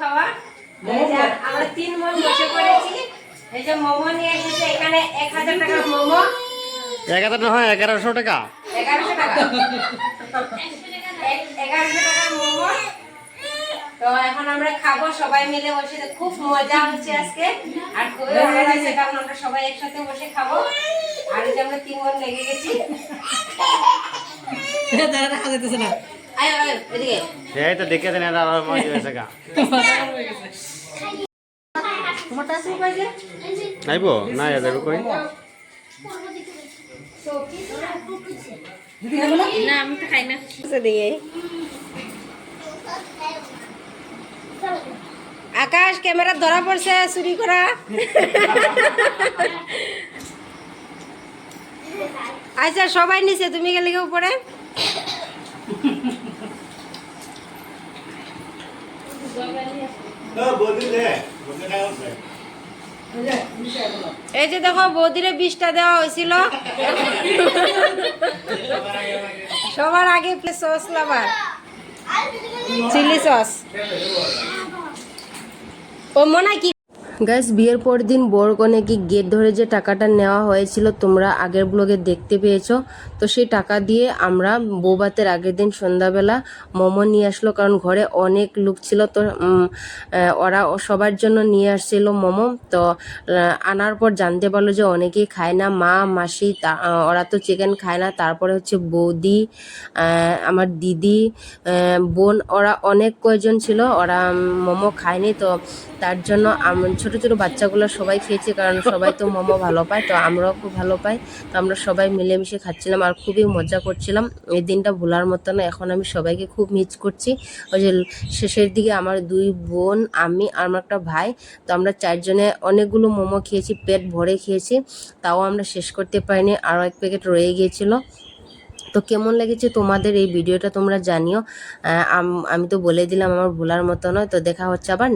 খাওয়া। আমরা তিন বোন বসে পড়েছি এই যে মোমো নিয়ে এসেছে এখানে এক হাজার টাকার মোমো। এক হাজার নয় এগারোশো টাকা। এগারোশো টাকা। এগারোশো টাকার মোমো। তো এখন আমরা খাব সবাই মিলে বসে। খুব মজা হচ্ছে আজকে। আর খুবই ভালো লাগছে কারণ আমরা সবাই একসাথে বসে খাব। আর এই যে আমরা তিন বোন লেগে গেছি। তারা দেখা যেতেছে না। সেই তো দেখে দেন এরা আরও মজা হয়েছে গা। তোমারটা আছে বাজে আইবো না যাবে কই। না? আমি তো খাই না। দিয়ে আকাশ ক্যামেরা ধরা পড়ছে চুরি করা। আচ্ছা সবাই নিছে তুমি গেলে কেউ উপরে। এই যে দেখো বৌদিরে বিষটা দেওয়া হয়েছিল সবার আগে সস লাভার চিলি সস ও মনে হয় কি গ্যাস বিয়ের পর দিন বর কি গেট ধরে যে টাকাটা নেওয়া হয়েছিল তোমরা আগের ব্লগে দেখতে পেয়েছ? তো সেই টাকা দিয়ে আমরা বৌবাতের আগের দিন সন্ধ্যাবেলা মোমো নিয়ে আসলো, কারণ ঘরে অনেক লোক ছিল। তো ওরা সবার জন্য নিয়ে আসছিল মোমো। তো আনার পর জানতে পারল যে অনেকেই খায় না। মা, মাসি ওরা তো চিকেন খায় না। তারপরে হচ্ছে বৌদি আমার দিদি বোন, ওরা অনেক কয়জন ছিল। ওরা মোমো খায়নি। তো, তার জন্য আম- ছোট ছোট বাচ্চাগুলো সবাই খেয়েছে কারণ সবাই তো মোমো ভালো পায়, তো আমরাও খুব ভালো পাই। তো আমরা সবাই মিলেমিশে খাচ্ছিলাম আর খুবই মজা করছিলাম। এই দিনটা ভোলার মতো না এখন আমি সবাইকে খুব মিস করছি। ওই যে শেষের দিকে আমার দুই বোন, আমি আর আমার একটা ভাই, তো আমরা চারজনে অনেকগুলো মোমো খেয়েছি, পেট ভরে খেয়েছি। তাও আমরা শেষ করতে পারিনি, আরও এক প্যাকেট রয়ে গিয়েছিল। তো কেমন লেগেছে তোমাদের এই ভিডিওটা তোমরা জানিও। আম- তো বলে দিলাম আমার ভোলার মতো নয় তো দেখা হচ্ছে আবার